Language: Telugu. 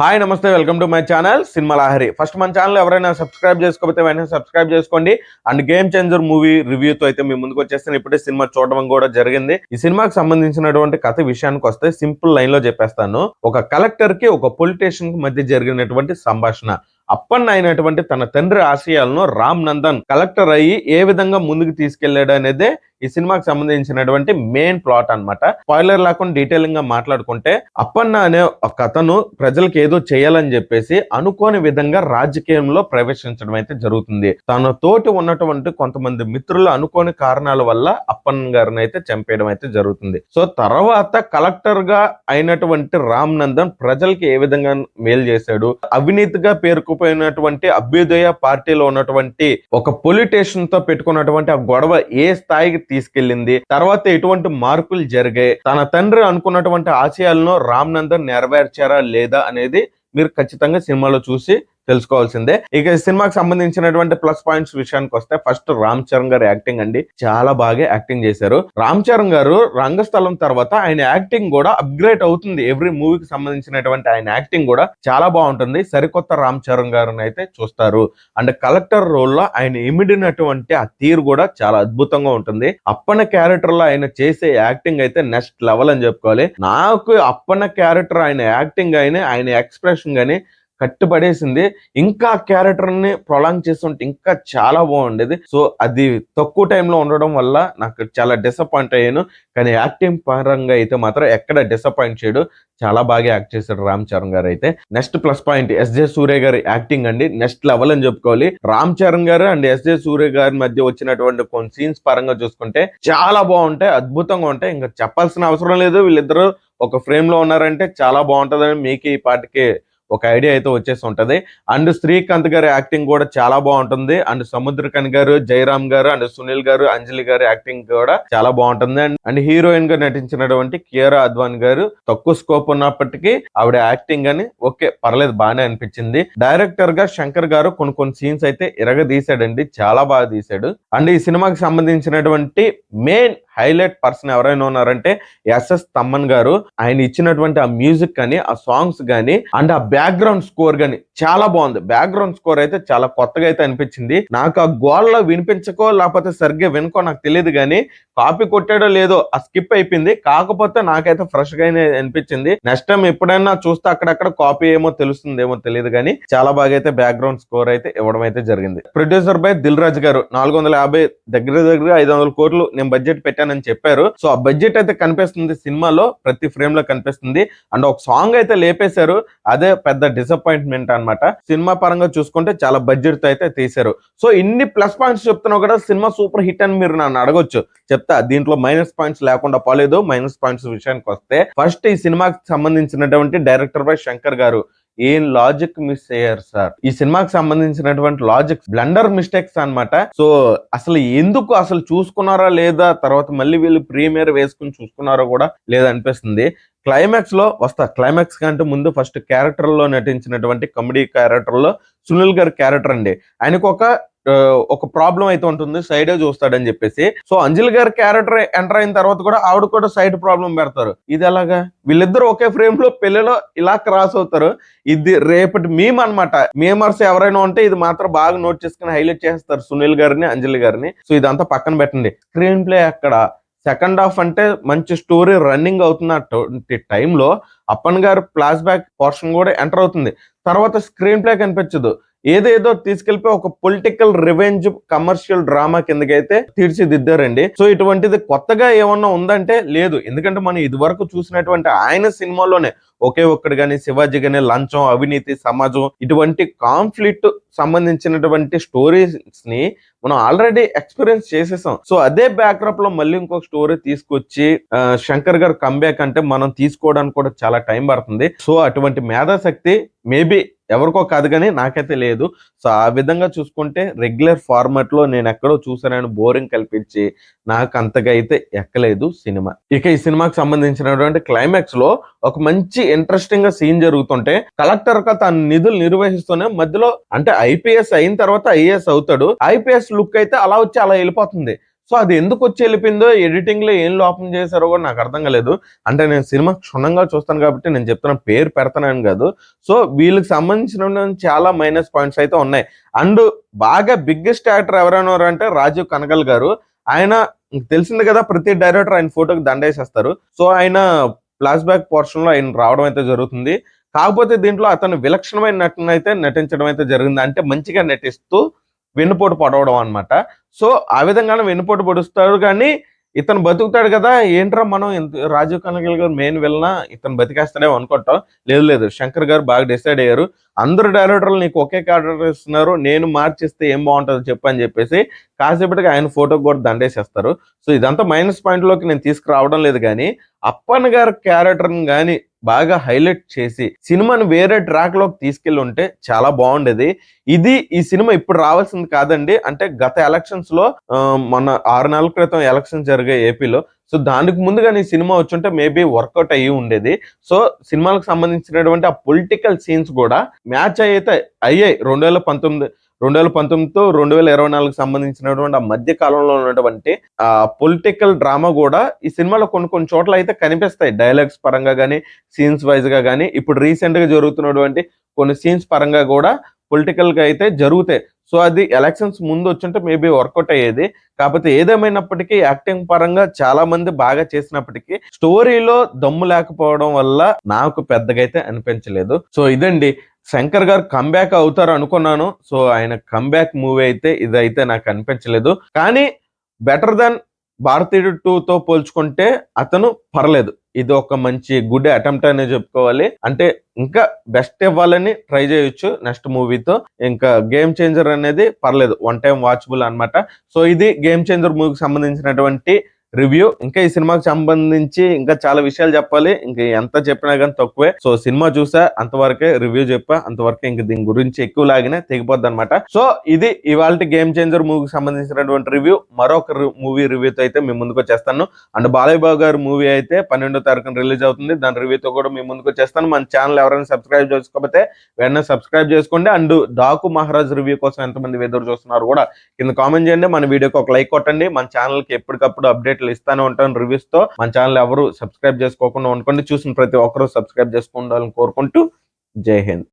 హాయ్ నమస్తే welcome to my channel cinema Lahari. First మన ఛానల్ ఎవరైనా సబ్స్క్రైబ్ చేసుకోకపోతే వెంటనే సబ్స్క్రైబ్ చేసుకోండి. అండ్ గేమ్ చేంజర్ మూవీ రివ్యూతో అయితే మీ ముందుకు వచ్చేస్తాను. ఇప్పుడే సినిమా చూడడం కూడా జరిగింది. ఈ సినిమాకి సంబంధించినటువంటి కథ విషయానికి వస్తే సింపుల్ లైన్లో చెప్పేస్తాను. ఒక కలెక్టర్కి ఒక పొలిటీషియన్కి మధ్య జరిగినటువంటి సంభాషణ. అప్పన్న అయినటువంటి తన తండ్రి ఆశయాలను రామ్ నందన్ కలెక్టర్ అయ్యి ఏ విధంగా ముందుకు తీసుకెళ్ళాడు అనేదే ఈ సినిమాకి సంబంధించినటువంటి మెయిన్ ప్లాట్ అన్నమాట. స్పాయిలర్ లేకుండా డీటెయిలింగ్గా మాట్లాడుకుంటే అప్పన్న అనే ఒక కథను ప్రజలకు ఏదో చేయాలని చెప్పేసి అనుకోని విధంగా రాజకీయంలో ప్రవేశించడం అయితే జరుగుతుంది. తన తోటి ఉన్నటువంటి కొంతమంది మిత్రులు అనుకోని కారణాల వల్ల అప్పన్న గారిని అయితే చంపేయడం అయితే జరుగుతుంది. సో తర్వాత కలెక్టర్గా అయినటువంటి రామ్ నందన్ ప్రజలకి ఏ విధంగా మేలు చేశాడు? అవినీతిగా పోయినటువంటి అభ్యుదయ పార్టీలో ఉన్నటువంటి ఒక పొలిటీషియన్తో పెట్టుకున్నటువంటి ఆ గొడవ ఏ స్థాయికి తీసుకెళ్ళింది తర్వాత ఎటువంటి మార్పులు జరిగాయి? తన తండ్రి అనుకున్నటువంటి ఆశయాలను రామ్ నందన్ నెరవేర్చారా లేదా అనేది మీరు ఖచ్చితంగా సినిమాలో చూసి తెలుసుకోవాల్సిందే. ఇక సినిమాకి సంబంధించినటువంటి ప్లస్ పాయింట్స్ విషయానికి వస్తే ఫస్ట్ రామ్ చరణ్ గారి యాక్టింగ్ అండి. చాలా బాగా యాక్టింగ్ చేశారు. రామ్ చరణ్ గారు రంగస్థలం తర్వాత ఆయన యాక్టింగ్ కూడా అప్గ్రేడ్ అవుతుంది. ఎవ్రీ మూవీకి సంబంధించినటువంటి ఆయన యాక్టింగ్ కూడా చాలా బాగుంటుంది. సరికొత్త రామ్ చరణ్ గారిని అయితే చూస్తారు. అండ్ కలెక్టర్ రోల్లో ఆయన ఇమిడినటువంటి ఆ తీరు కూడా చాలా అద్భుతంగా ఉంటుంది. అప్పన్న క్యారెక్టర్లో ఆయన చేసే యాక్టింగ్ అయితే నెక్స్ట్ లెవెల్ అని చెప్పుకోవాలి. నాకు అప్పన్న క్యారెక్టర్ ఆయన యాక్టింగ్ గానీ ఆయన ఎక్స్ప్రెషన్ కానీ కట్టుబడేసింది. ఇంకా క్యారెక్టర్ని ప్రొలాంగ్ చేస్తుంటే ఇంకా చాలా బాగుండేది. సో అది తక్కువ టైంలో ఉండడం వల్ల నాకు చాలా డిసప్పాయింట్ అయ్యాను. కానీ యాక్టింగ్ పరంగా అయితే మాత్రం ఎక్కడ డిసప్పాయింట్ చేయడు. చాలా బాగా యాక్ట్ చేశాడు రామ్ చరణ్ గారు అయితే. Next plus point SJ Surya గారి యాక్టింగ్ అండి. నెక్స్ట్ లెవెల్ అని చెప్పుకోవాలి. రామ్ చరణ్ గారు అండ్ ఎస్జే సూర్య గారి మధ్య వచ్చినటువంటి కొన్ని సీన్స్ పరంగా చూసుకుంటే చాలా బాగుంటాయి అద్భుతంగా ఉంటాయి. ఇంకా చెప్పాల్సిన అవసరం లేదు. వీళ్ళిద్దరూ ఒక ఫ్రేమ్లో ఉన్నారంటే చాలా బాగుంటుందని మీకు ఈ పాటికి ఒక ఐడియా అయితే వచ్చేసి ఉంటది. అండ్ శ్రీకాంత్ గారి యాక్టింగ్ కూడా చాలా బాగుంటుంది. అండ్ సముద్రకన్ గారు జయరామ్ గారు అండ్ సునీల్ గారు అంజలి గారి యాక్టింగ్ కూడా చాలా బాగుంటుంది. అండ్ అండ్ హీరోయిన్గా నటించినటువంటి కియరా అద్వాన్ గారు తక్కువ స్కోప్ ఉన్నప్పటికీ ఆవిడ యాక్టింగ్ అని ఓకే పర్లేదు బాగానే అనిపించింది. డైరెక్టర్గా శంకర్ గారు కొన్ని కొన్ని సీన్స్ అయితే ఇరగ తీసాడండి చాలా బాగా తీసాడు అండ్ ఈ సినిమాకి సంబంధించినటువంటి మెయిన్ హైలైట్ పర్సన్ ఎవరైనా ఉన్నారంటే ఎస్ఎస్ తమ్మన్ గారు. ఆయన ఇచ్చినటువంటి ఆ మ్యూజిక్ కానీ ఆ సాంగ్స్ కానీ అండ్ ఆ బ్యాక్గ్రౌండ్ స్కోర్ కానీ చాలా బాగుంది. బ్యాక్గ్రౌండ్ స్కోర్ అయితే చాలా కొత్తగా అయితే అనిపించింది. నాకు ఆ గోల్లో వినిపించకో లేకపోతే సరిగ్గా వినుకో నాకు తెలియదు కానీ కాపీ కొట్టాడో లేదో ఆ స్కిప్ అయిపోయింది. కాకపోతే నాకైతే ఫ్రెష్ గానే అనిపించింది. నెక్స్ట్ టైం ఎప్పుడైనా చూస్తే అక్కడక్కడ కాపీ ఏమో తెలుస్తుందేమో తెలియదు కానీ చాలా బాగా అయితే బ్యాక్గ్రౌండ్ స్కోర్ అయితే ఇవ్వడం అయితే జరిగింది. ప్రొడ్యూసర్ బై దిల్ రాజు గారు నాలుగు వందల యాభై దగ్గర దగ్గర ఐదు వందల కోట్లు నేను బడ్జెట్ పెట్టాను పెట్టానని చెప్పారు. సో ఆ బడ్జెట్ అయితే కనిపిస్తుంది సినిమాలో ప్రతి ఫ్రేమ్లో కనిపిస్తుంది. అండ్ ఒక సాంగ్ అయితే లేపేశారు. అదే పెద్ద డిసప్పాయింట్మెంట్ అన్నమాట. సినిమా పరంగా చూసుకుంటే చాలా బడ్జెట్తో అయితే తీశారు. సో ఇన్ని ప్లస్ పాయింట్స్ చెప్తున్నా కూడా సినిమా సూపర్ హిట్ అని మీరు నన్ను అడగొచ్చు. చెప్తా దీంట్లో మైనస్ పాయింట్స్ లేకుండా పోలేదు. మైనస్ పాయింట్స్ విషయానికి వస్తే ఫస్ట్ ఈ సినిమాకి సంబంధించినటువంటి డైరెక్టర్ బై శంకర్ గారు. ఏం లాజిక్ మిస్ అయ్యారు సార్ ఈ సినిమాకి సంబంధించినటువంటి లాజిక్ బ్లండర్ మిస్టేక్స్ అన్నమాట. సో అసలు ఎందుకు అసలు చూసుకున్నారా లేదా? తర్వాత మళ్ళీ వీళ్ళు ప్రీమియర్ వేసుకుని చూసుకున్నారో కూడా లేదా అనిపిస్తుంది క్లైమాక్స్లో వస్తా. క్లైమాక్స్ కంటే ముందు ఫస్ట్ క్యారెక్టర్లో నటించినటువంటి కామెడీ క్యారెక్టర్లో సునీల్ గారి క్యారెక్టర్ అండి. ఆయనకు ఒక ఒక ప్రాబ్లం అయితే ఉంటుంది సైడే చూస్తాడని చెప్పేసి. సో అంజలి గారి క్యారెక్టర్ ఎంటర్ అయిన తర్వాత కూడా ఆవిడ కూడా సైడ్ ప్రాబ్లం పెడతారు. ఇది ఎలాగా? వీళ్ళిద్దరు ఒకే ఫ్రేమ్లో పెళ్ళిలో ఇలా క్రాస్ అవుతారు. ఇది రేపటి మేమ్ అన్నమాట. మేమర్స్ ఎవరైనా ఉంటే ఇది మాత్రం బాగా నోట్ చేసుకుని హైలైట్ చేస్తారు సునీల్ గారిని అంజలి గారిని. సో ఇదంతా పక్కన పెట్టండి. స్క్రీన్ ప్లే అక్కడ. సెకండ్ హాఫ్ అంటే మంచి స్టోరీ రన్నింగ్ అవుతున్న టైంలో అప్పన్ గారు ఫ్లాష్ బ్యాక్ పోర్షన్ కూడా ఎంటర్ అవుతుంది. తర్వాత స్క్రీన్ ప్లే కనిపించదు. ఏదేదో తీసుకెళ్ళిపోయి ఒక పొలిటికల్ రివెంజ్ కమర్షియల్ డ్రామా కిందకైతే తీర్చిదిద్దారండి. సో ఇటువంటిది కొత్తగా ఏమన్నా ఉందంటే లేదు. ఎందుకంటే మనం ఇదివరకు చూసినటువంటి ఆయన సినిమాలోనే ఒకే ఒక్కడు కానీ శివాజీ కానీ లంచం అవినీతి సమాజం ఇటువంటి కాన్ఫ్లిక్ట్ సంబంధించినటువంటి స్టోరీస్ని మనం ఆల్రెడీ ఎక్స్పీరియన్స్ చేసేసాం. సో అదే బ్యాక్డ్రాప్లో మళ్ళీ ఇంకొక స్టోరీ తీసుకొచ్చి శంకర్ గారు కంబ్యాక్ అంటే మనం తీసుకోవడానికి కూడా చాలా టైం పడుతుంది. సో అటువంటి మేధాశక్తి మేబీ ఎవరికో కాదు కానీ నాకైతే లేదు. సో ఆ విధంగా చూసుకుంటే రెగ్యులర్ ఫార్మాట్లో నేను ఎక్కడో చూసానని బోరింగ్ కల్పించి నాకు అంతగా అయితే ఎక్కలేదు సినిమా. ఇక ఈ సినిమాకి సంబంధించినటువంటి క్లైమాక్స్లో ఒక మంచి ఇంట్రెస్టింగ్గా సీన్ జరుగుతుంటే కలెక్టర్గా తన నిధులు నిర్వహిస్తూనే మధ్యలో అంటే ఐపీఎస్ అయిన తర్వాత ఐఏఎస్ అవుతాడు. ఐపీఎస్ లుక్ అయితే అలా వచ్చి అలా వెళ్ళిపోతుంది. సో అది ఎందుకు వచ్చి వెళ్ళిపోయిందో ఎడిటింగ్లో ఏం లోపం చేశారో కూడా నాకు అర్థం కాలేదు. అంటే నేను సినిమా క్షుణ్ణంగా చూస్తాను కాబట్టి నేను చెప్తున్న పేరు పెడతానని కాదు. సో వీళ్ళకి సంబంధించిన చాలా మైనస్ పాయింట్స్ అయితే ఉన్నాయి. అండ్ బాగా బిగ్గెస్ట్ యాక్టర్ ఎవరైనా అంటే రాజీవ్ కనకల్ గారు. ఆయన తెలిసింది కదా ప్రతి డైరెక్టర్ ఆయన ఫోటోకి దండేసేస్తారు. సో ఆయన ఫ్లాష్ బ్యాక్ పోర్షన్లో ఆయన రావడం అయితే జరుగుతుంది. కాకపోతే దీంట్లో అతను విలక్షణమైన నటన అయితే నటించడం అయితే జరిగింది. అంటే మంచిగా నటిస్తూ వెన్నుపోటు పడవడం అనమాట సో ఆ విధంగానే వెన్నుపోటు పొడుస్తాడు కానీ ఇతను బతుకుతాడు కదా ఏంట్రా మనం ఇంత- రాజీవ్ కనకల్ గారు మెయిన్ వెళ్ళినా ఇతను బతికేస్తాడేమో అనుకుంటాం. లేదు లేదు శంకర్ గారు బాగా డిసైడ్ అయ్యారు. అందరు డైరెక్టర్లు నీకు ఒకే క్యారెక్టర్ ఇస్తున్నారు నేను మార్చిస్తే ఏం బాగుంటుందో చెప్పు అని చెప్పేసి కాసేపటికి ఆయన ఫోటోకి కూడా దండేసేస్తారు. సో ఇదంతా మైనస్ పాయింట్లోకి నేను తీసుకురావడం లేదు కానీ అప్పన్ గారి క్యారెక్టర్ని కానీ బాగా హైలైట్ చేసి సినిమాని వేరే ట్రాక్లోకి తీసుకెళ్ళి ఉంటే చాలా బాగుండేది. ఇది ఈ సినిమా ఇప్పుడు రావాల్సింది కాదండి. అంటే గత ఎలక్షన్స్లో మన మొన్న ఆరు నెలల క్రితం ఎలక్షన్ జరిగే ఏపీలో సో దానికి ముందుగా నీ సినిమా వచ్చుంటే మేబీ వర్కౌట్ అయ్యి ఉండేది. సో సినిమాలకు సంబంధించినటువంటి ఆ పొలిటికల్ సీన్స్ కూడా మ్యాచ్ అయితే అయ్యాయి. రెండు వేల పంతొమ్మిది రెండు వేల పంతొమ్మిదితో రెండు వేల ఇరవై నాలుగు సంబంధించినటువంటి ఆ మధ్య కాలంలో ఉన్నటువంటి ఆ పొలిటికల్ డ్రామా కూడా ఈ సినిమాలో కొన్ని కొన్ని చోట్ల అయితే కనిపిస్తాయి. డైలాగ్స్ పరంగా కానీ సీన్స్ వైజ్గా కానీ ఇప్పుడు రీసెంట్గా జరుగుతున్నటువంటి కొన్ని సీన్స్ పరంగా కూడా పొలిటికల్గా అయితే జరుగుతాయి. సో అది ఎలక్షన్స్ ముందు వచ్చుంటే మేబీ వర్కౌట్ అయ్యేది. కాకపోతే ఏదేమైనప్పటికీ యాక్టింగ్ పరంగా చాలా మంది బాగా చేసినప్పటికీ స్టోరీలో దమ్ము లేకపోవడం వల్ల నాకు పెద్దగా అయితే అనిపించలేదు. సో ఇదండి. శంకర్ గారు కంబ్యాక్ అవుతారు అనుకున్నాను. సో ఆయన కంబ్యాక్ మూవీ అయితే ఇదైతే నాకు అనిపించలేదు. కానీ బెటర్ దెన్ భారతీయుడు టూ తో పోల్చుకుంటే అతను పర్లేదు. ఇది ఒక మంచి గుడ్ అటెంప్ట్ అనే చెప్పుకోవాలి. అంటే ఇంకా బెస్ట్ ఇవ్వాలని ట్రై చేయొచ్చు నెక్స్ట్ మూవీతో. ఇంకా గేమ్ చేంజర్ అనేది పర్లేదు. వన్ టైం వాచబుల్ అన్నమాట. సో ఇది గేమ్ చేంజర్ మూవీకి సంబంధించినటువంటి రివ్యూ. ఇంకా ఈ సినిమాకి సంబంధించి ఇంకా చాలా విషయాలు చెప్పాలి. ఇంకా ఎంత చెప్పినా కానీ తక్కువే. సో సినిమా చూసా అంతవరకే రివ్యూ చెప్పా. అంతవరకే ఇంకా దీని గురించి ఎక్కువ లాగినా తెగిపోద్ది అనమాట సో ఇది ఇవాళ గేమ్ చేంజర్ మూవీకి సంబంధించినటువంటి రివ్యూ. మరొక మూవీ రివ్యూతో అయితే మీ ముందుకు వచ్చేస్తాను. అండ్ బాలయ్య గారి మూవీ అయితే పన్నెండో తారీఖున రిలీజ్ అవుతుంది. దాని రివ్యూతో కూడా మీ ముందుకు వచ్చేస్తాను. మన ఛానల్ ఎవరైనా సబ్స్క్రైబ్ చేసుకోకపోతే వెంటనే సబ్స్క్రైబ్ చేసుకోండి. అండ్ డాకు మహారాజ్ రివ్యూ కోసం ఎంతమంది ఎదురు చూస్తున్నారు కూడా కింద కామెంట్ చేయండి. మన వీడియోకి ఒక లైక్ కొట్టండి. మన ఛానల్కి కి ఎప్పటికప్పుడు అప్డేట్లు ఇస్తానే ఉంటాను రివ్యూస్తో. మన ఛానల్ ఎవరు సబ్స్క్రైబ్ చేసుకోకుండా అనుకోండి చూసిన ప్రతి ఒక్కరూ సబ్స్క్రైబ్ చేసుకోవాలని కోరుకుంటూ జై హింద్.